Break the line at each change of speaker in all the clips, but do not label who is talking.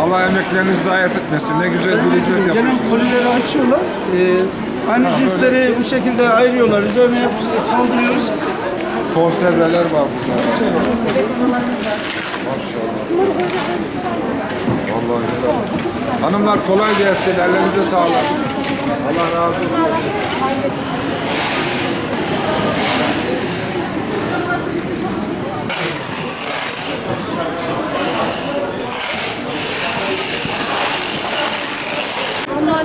Allah emeklerinizi zayi etmesin. Ne güzel bir hizmet yapıyorsunuz.
kolileri açıyorlar. Ee, aynı cinsleri bu şekilde ayırıyorlar. Üzerine kaldırıyoruz.
Konserveler var burada. Maşallah. Vallahi helal. Hanımlar kolay gelsin. Ellerinize sağlık. Allah razı olsun.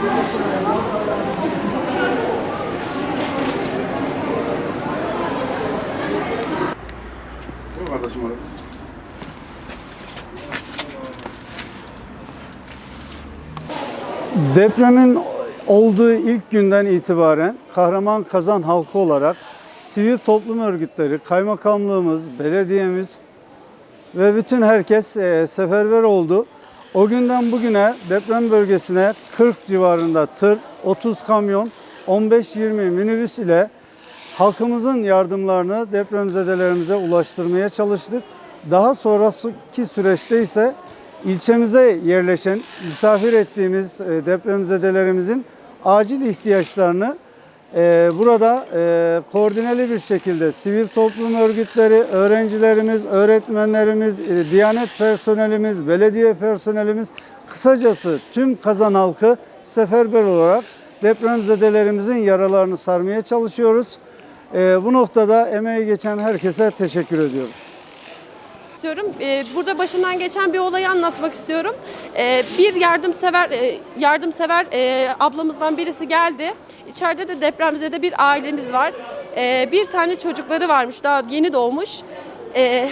kutuyu şimdi.
Depremin olduğu ilk günden itibaren Kahraman Kazan halkı olarak sivil toplum örgütleri, kaymakamlığımız, belediyemiz ve bütün herkes e, seferber oldu. O günden bugüne deprem bölgesine 40 civarında tır, 30 kamyon, 15-20 minibüs ile halkımızın yardımlarını depremzedelerimize ulaştırmaya çalıştık. Daha sonraki süreçte ise ilçemize yerleşen, misafir ettiğimiz e, depremzedelerimizin acil ihtiyaçlarını burada e, koordineli bir şekilde sivil toplum örgütleri, öğrencilerimiz, öğretmenlerimiz, e, diyanet personelimiz, belediye personelimiz, kısacası tüm kazan halkı seferber olarak depremzedelerimizin yaralarını sarmaya çalışıyoruz. E, bu noktada emeği geçen herkese teşekkür ediyoruz.
İstiyorum. Ee, Burada başımdan geçen bir olayı anlatmak istiyorum. Ee, Bir yardımsever e, yardımsever e, ablamızdan birisi geldi. İçeride de depremzede bir ailemiz var. Ee, Bir tane çocukları varmış daha yeni doğmuş.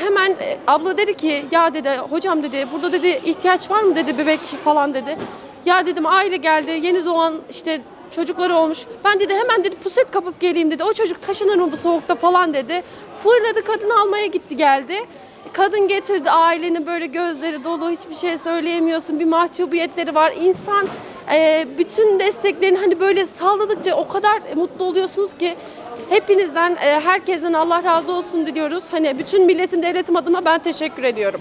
Hemen e, abla dedi ki ya dedi hocam dedi burada dedi ihtiyaç var mı dedi bebek falan dedi. Ya dedim aile geldi yeni doğan işte çocukları olmuş. Ben dedi hemen dedi puset kapıp geleyim dedi. O çocuk taşınır mı bu soğukta falan dedi. Fırladı kadın almaya gitti geldi. Kadın getirdi ailenin böyle gözleri dolu hiçbir şey söyleyemiyorsun bir mahcubiyetleri var. İnsan e, bütün desteklerini hani böyle sağladıkça o kadar mutlu oluyorsunuz ki hepinizden e, herkesten Allah razı olsun diliyoruz. Hani bütün milletim devletim adıma ben teşekkür ediyorum.